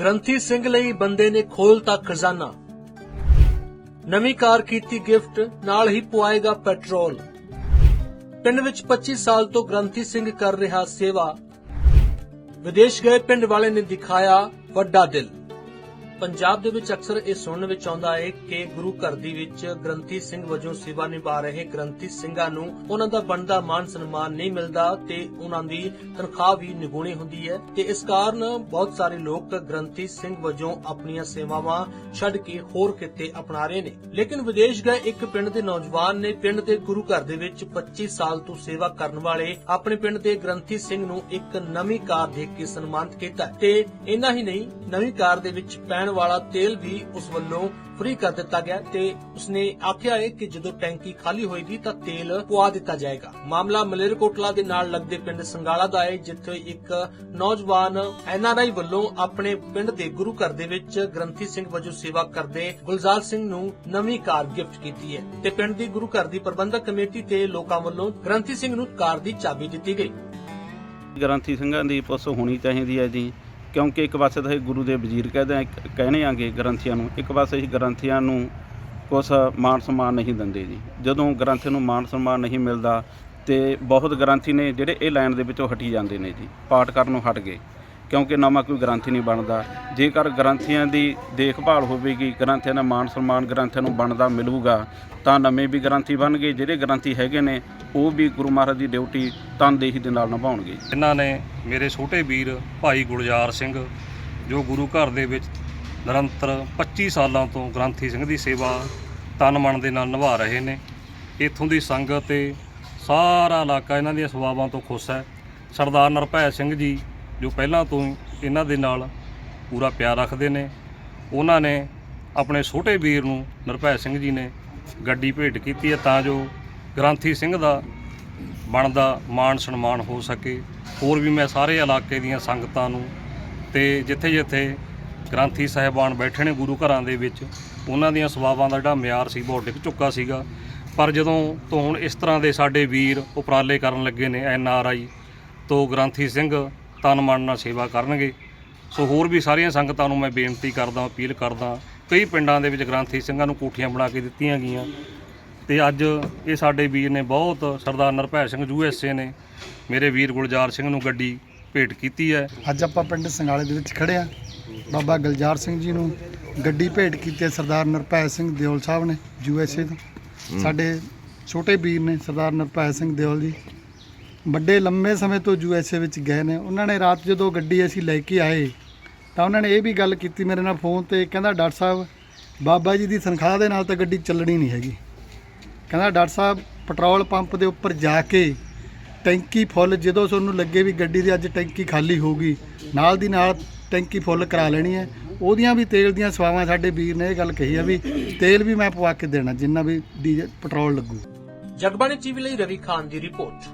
ਗ੍ਰੰਥੀ ਸਿੰਘ ਲਈ ਬੰਦੇ ਨੇ ਖੋਲਤਾ ਖਜ਼ਾਨਾ। ਨਵੀਂ ਕਾਰ ਕੀਤੀ ਗਿਫਟ, ਨਾਲ ਹੀ ਪੁਆਏਗਾ ਪੈਟਰੋਲ। ਪਿੰਡ ਵਿੱਚ 25 ਸਾਲ ਤੋਂ ਗ੍ਰੰਥੀ ਸਿੰਘ ਕਰ ਰਿਹਾ ਸੇਵਾ। ਵਿਦੇਸ਼ ਗਏ ਪਿੰਡ ਵਾਲੇ ਨੇ ਦਿਖਾਇਆ ਵੱਡਾ ਦਿਲ। ਪੰਜਾਬ ਦੇ ਵਿੱਚ ਅਕਸਰ ਇਹ ਸੁਣਨ ਵਿੱਚ ਆਉਂਦਾ ਹੈ ਕਿ ਗੁਰੂ ਘਰ ਦੀ ਵਿੱਚ ਗ੍ਰੰਥੀ ਸਿੰਘ ਵਜੋਂ ਸੇਵਾ ਨਿਭਾ ਰਹੇ ਗ੍ਰੰਥੀ ਸਿੰਘਾਂ ਨੂੰ ਉਹਨਾਂ ਦਾ ਬਣਦਾ ਮਾਨ ਸਨਮਾਨ ਨਹੀਂ ਮਿਲਦਾ ਤੇ ਉਹਨਾਂ ਦੀ ਤਨਖਾਹ ਵੀ ਨਿਗੂਣੀ ਹੁੰਦੀ ਹੈ ਤੇ ਇਸ ਕਾਰਨ ਬਹੁਤ ਸਾਰੇ ਲੋਕ ਗ੍ਰੰਥੀ ਸਿੰਘ ਵਜੋਂ ਆਪਣੀਆਂ ਸੇਵਾਵਾਂ ਛੱਡ ਕੇ ਹੋਰ ਕਿਤੇ ਅਪਣਾ ਰਹੇ ਨੇ। ਲੇਕਿਨ ਵਿਦੇਸ਼ ਗਏ ਇੱਕ ਪਿੰਡ ਦੇ ਨੌਜਵਾਨ ਨੇ ਪਿੰਡ ਦੇ ਗੁਰੂ ਘਰ ਦੇ ਵਿੱਚ 25 ਸਾਲ ਤੋਂ ਸੇਵਾ ਕਰਨ ਵਾਲੇ ਆਪਣੇ ਪਿੰਡ ਦੇ ਗ੍ਰੰਥੀ ਸਿੰਘ ਨੂੰ ਇੱਕ ਨਵੀਂ ਕਾਰ ਦੇ ਕੇ ਸਨਮਾਨਿਤ ਕੀਤਾ ਤੇ ਇੰਨਾ ਹੀ ਨਹੀਂ, ਨਵੀਂ ਕਾਰ ਦੇ ਵਿੱਚ ਪੈਣ ਵਾਲਾ ਤੇਲ ਵੀ ਉਸ ਵੱਲੋਂ ਫ੍ਰੀ ਕਰ ਦਿੱਤਾ ਗਿਆ ਤੇ ਉਸਨੇ ਆਖਿਆ ਹੈ ਕਿ ਜਦੋਂ ਟੈਂਕੀ ਖਾਲੀ ਹੋਏਗੀ ਤਾਂ ਤੇਲ ਪਵਾ ਦਿੱਤਾ ਜਾਏਗਾ। ਮਾਮਲਾ ਮਲੇਰਕੋਟਲਾ ਦੇ ਨਾਲ ਲੱਗਦੇ ਪਿੰਡ ਸੰਗਾਲਾ ਦਾ ਹੈ, ਜਿੱਥੇ ਇੱਕ ਨੌਜਵਾਨ ਐਨਆਰਆਈ ਵੱਲੋਂ ਆਪਣੇ ਪਿੰਡ ਦੇ ਗੁਰੂ ਘਰ ਦੇ ਵਿੱਚ ਗ੍ਰੰਥੀ ਸਿੰਘ ਵਜੋਂ ਸੇਵਾ ਕਰਦੇ ਗੁਲਜ਼ਾਰ ਸਿੰਘ ਨੂੰ ਨਵੀਂ ਕਾਰ ਗਿਫਟ ਕੀਤੀ ਹੈ ਤੇ ਪਿੰਡ ਦੀ ਗੁਰੂ ਘਰ ਦੀ ਪ੍ਰਬੰਧਕ ਕਮੇਟੀ ਤੇ ਲੋਕਾਂ ਵੱਲੋਂ ਗ੍ਰੰਥੀ ਸਿੰਘ ਨੂੰ ਕਾਰ ਦੀ ਚਾਬੀ ਦਿੱਤੀ ਗਈ। ਗ੍ਰੰਥੀ ਸਿੰਘਾਂ ਦੀ ਪੁੱਛ ਹੋਣੀ ਚਾਹੀਦੀ ਹੈ ਜੀ। ਕਿਉਂਕਿ ਇੱਕ ਪਾਸੇ ਤਾਂ ਅਸੀਂ ਗੁਰੂ ਦੇ ਵਜ਼ੀਰ ਕਹਿੰਦੇ ਆ ਕਹਿਣੇ ਆਂਗੇ ਗ੍ਰੰਥੀਆਂ ਨੂੰ, ਇੱਕ ਪਾਸੇ ਅਸੀਂ ਗ੍ਰੰਥੀਆਂ ਨੂੰ ਕੁਛ ਮਾਨ ਸਨਮਾਨ ਨਹੀਂ ਦਿੰਦੇ ਜੀ। ਜਦੋਂ ਗ੍ਰੰਥੀ ਨੂੰ ਮਾਨ ਸਨਮਾਨ ਨਹੀਂ ਮਿਲਦਾ ਤੇ ਬਹੁਤ ਗ੍ਰੰਥੀ ਨੇ ਜਿਹੜੇ ਇਹ ਲਾਈਨ ਦੇ ਵਿੱਚੋਂ ਹਟੀ ਜਾਂਦੇ ਨੇ ਜੀ, ਪਾਠ ਕਰਨ ਨੂੰ ਹਟ ਗਏ। ਕਿਉਂਕਿ ਨਵਾਂ ਕੋਈ ਗ੍ਰੰਥੀ ਨਹੀਂ ਬਣਦਾ। ਜੇਕਰ ਗ੍ਰੰਥੀਆਂ ਦੀ ਦੇਖਭਾਲ ਹੋਵੇਗੀ, ਗ੍ਰੰਥੀਆਂ ਦਾ ਮਾਨ ਸਨਮਾਨ ਗ੍ਰੰਥੀਆਂ ਨੂੰ ਬਣਦਾ ਮਿਲੂਗਾ, ਤਾਂ ਨਵੇਂ ਵੀ ਗ੍ਰੰਥੀ ਬਣਨਗੇ ਜਿਹੜੇ ਗ੍ਰੰਥੀ ਹੈਗੇ ਨੇ ਉਹ ਵੀ ਗੁਰੂ ਮਹਾਰਾਜ ਦੀ ਡਿਊਟੀ ਤਨਦੇਹੀ ਦੇ ਨਾਲ ਨਿਭਾਉਣਗੇ। ਇਹਨਾਂ ਨੇ ਮੇਰੇ ਛੋਟੇ ਵੀਰ ਭਾਈ ਗੁਲਜ਼ਾਰ ਸਿੰਘ, ਜੋ ਗੁਰੂ ਘਰ ਦੇ ਵਿੱਚ ਨਿਰੰਤਰ 25 ਸਾਲਾਂ ਤੋਂ ਗ੍ਰੰਥੀ ਸਿੰਘ ਦੀ ਸੇਵਾ ਤਨ ਮਨ ਦੇ ਨਾਲ ਨਿਭਾ ਰਹੇ ਨੇ, ਇੱਥੋਂ ਦੀ ਸੰਗਤ ਤੇ ਸਾਰਾ ਇਲਾਕਾ ਇਹਨਾਂ ਦੀਆਂ ਸੁਭਾਵਾਂ ਤੋਂ ਖੁਸ਼ ਹੈ। ਸਰਦਾਰ ਨਰਭੈ ਸਿੰਘ ਜੀ, ਜੋ ਪਹਿਲਾਂ ਤੋਂ ਇਹਨਾਂ ਦੇ ਨਾਲ ਪੂਰਾ ਪਿਆਰ ਰੱਖਦੇ ਨੇ, ਉਹਨਾਂ ਨੇ ਆਪਣੇ ਛੋਟੇ ਵੀਰ ਨੂੰ ਨਰਭੈ ਸਿੰਘ ਜੀ ਨੇ ਗੱਡੀ ਭੇਟ ਕੀਤੀ ਹੈ ਤਾਂ ਜੋ ਗ੍ਰੰਥੀ ਸਿੰਘ ਦਾ ਬਣਦਾ ਮਾਣ ਸਨਮਾਨ ਹੋ ਸਕੇ। ਹੋਰ ਵੀ ਮੈਂ ਸਾਰੇ ਇਲਾਕੇ ਦੀਆਂ ਸੰਗਤਾਂ ਨੂੰ ਤੇ ਜਿੱਥੇ ਜਿੱਥੇ ਗ੍ਰੰਥੀ ਸਾਹਿਬਾਨ ਬੈਠੇ ਨੇ ਗੁਰੂ ਘਰਾਂ ਦੇ ਵਿੱਚ, ਉਹਨਾਂ ਦੀਆਂ ਸੇਵਾਵਾਂ ਦਾ ਜਿਹੜਾ ਮਿਆਰ ਸੀ, ਬਹੁਤ ਡਿੱਗ ਚੁੱਕਾ ਸੀਗਾ। ਪਰ ਜਦੋਂ ਤੋਂ ਹੁਣ ਇਸ ਤਰ੍ਹਾਂ ਦੇ ਸਾਡੇ ਵੀਰ ਉਪਰਾਲੇ ਕਰਨ ਲੱਗੇ ਨੇ ਐਨ ਆਰ ਆਈ, ਤੋਂ ਗ੍ਰੰਥੀ ਸਿੰਘ ਤਨ ਮਨ ਨਾਲ ਸੇਵਾ ਕਰਨਗੇ। ਸੋ ਹੋਰ ਵੀ ਸਾਰੀਆਂ ਸੰਗਤਾਂ ਨੂੰ ਮੈਂ ਬੇਨਤੀ ਕਰਦਾ, ਅਪੀਲ ਕਰਦਾ, ਕਈ ਪਿੰਡਾਂ ਦੇ ਵਿੱਚ ਗ੍ਰੰਥੀ ਸਿੰਘਾਂ ਨੂੰ ਕੋਠੀਆਂ ਬਣਾ ਕੇ ਦਿੱਤੀਆਂ ਗਈਆਂ। ਤੇ ਅੱਜ ਇਹ ਸਾਡੇ ਵੀਰ ਨੇ ਬਹੁਤ ਸਰਦਾਰ ਨਰਭੈ ਸਿੰਘ ਯੂਐਸਏ ਨੇ ਮੇਰੇ ਵੀਰ ਗੁਲਜ਼ਾਰ ਸਿੰਘ ਨੂੰ ਗੱਡੀ ਭੇਟ ਕੀਤੀ ਹੈ। ਅੱਜ ਆਪਾਂ ਪਿੰਡ ਸੰਗਾਲੇ ਦੇ ਵਿੱਚ ਖੜੇ ਆ ਬਾਬਾ ਗੁਲਜ਼ਾਰ ਸਿੰਘ ਜੀ ਨੂੰ ਗੱਡੀ ਭੇਟ ਕੀਤੀ ਹੈ ਸਰਦਾਰ ਨਰਪੈ ਸਿੰਘ ਦਿਓਲ ਸਾਹਿਬ ਨੇ ਯੂਐਸਏ ਤੋਂ। ਸਾਡੇ ਛੋਟੇ ਵੀਰ ਨੇ ਸਰਦਾਰ ਨਰਪੈ ਸਿੰਘ ਦਿਓਲ ਜੀ। ਵੱਡੇ ਲੰਮੇ ਸਮੇਂ ਤੋਂ ਯੂਐਸਏ ਵਿੱਚ ਗਏ ਨੇ। ਉਹਨਾਂ ਨੇ ਰਾਤ ਜਦੋਂ ਗੱਡੀ ਅਸੀਂ ਲੈ ਕੇ ਆਏ ਤਾਂ ਉਹਨਾਂ ਨੇ ਇਹ ਵੀ ਗੱਲ ਕੀਤੀ ਮੇਰੇ ਨਾਲ ਫੋਨ ਤੇ ਕਹਿੰਦਾ ਡਾਕਟਰ ਸਾਹਿਬ ਬਾਬਾ ਜੀ ਦੀ ਤਨਖਾਹ ਦੇ ਨਾਲ ਤਾਂ ਗੱਡੀ ਚੱਲਣੀ ਨਹੀਂ ਹੈਗੀ। ਕਹਿੰਦਾ ਡਾਕਟਰ ਸਾਹਿਬ, ਪੈਟਰੋਲ ਪੰਪ ਦੇ ਉੱਪਰ ਜਾ ਕੇ ਟੈਂਕੀ ਫੁੱਲ, ਜਦੋਂ ਤੁਹਾਨੂੰ ਲੱਗੇ ਵੀ ਗੱਡੀ ਦੀ ਅੱਜ ਟੈਂਕੀ ਖਾਲੀ ਹੋਊਗੀ, ਨਾਲ ਦੀ ਨਾਲ ਟੈਂਕੀ ਫੁੱਲ ਕਰਾ ਲੈਣੀ ਹੈ। ਉਹਦੀਆਂ ਵੀ ਤੇਲ ਦੀਆਂ ਸਵਾਵਾਂ ਸਾਡੇ ਵੀਰ ਨੇ ਇਹ ਗੱਲ ਕਹੀ ਆ ਵੀ ਤੇਲ ਵੀ ਮੈਂ ਪਵਾ ਕੇ ਦੇਣਾ, ਜਿੰਨਾ ਵੀ ਡੀਜ਼ਲ, ਪੈਟਰੋਲ ਲੱਗੂ। ਜਗਬਾਣੀ ਟੀਵੀ ਲਈ ਰਵੀ ਖਾਨ ਦੀ ਰਿਪੋਰਟ।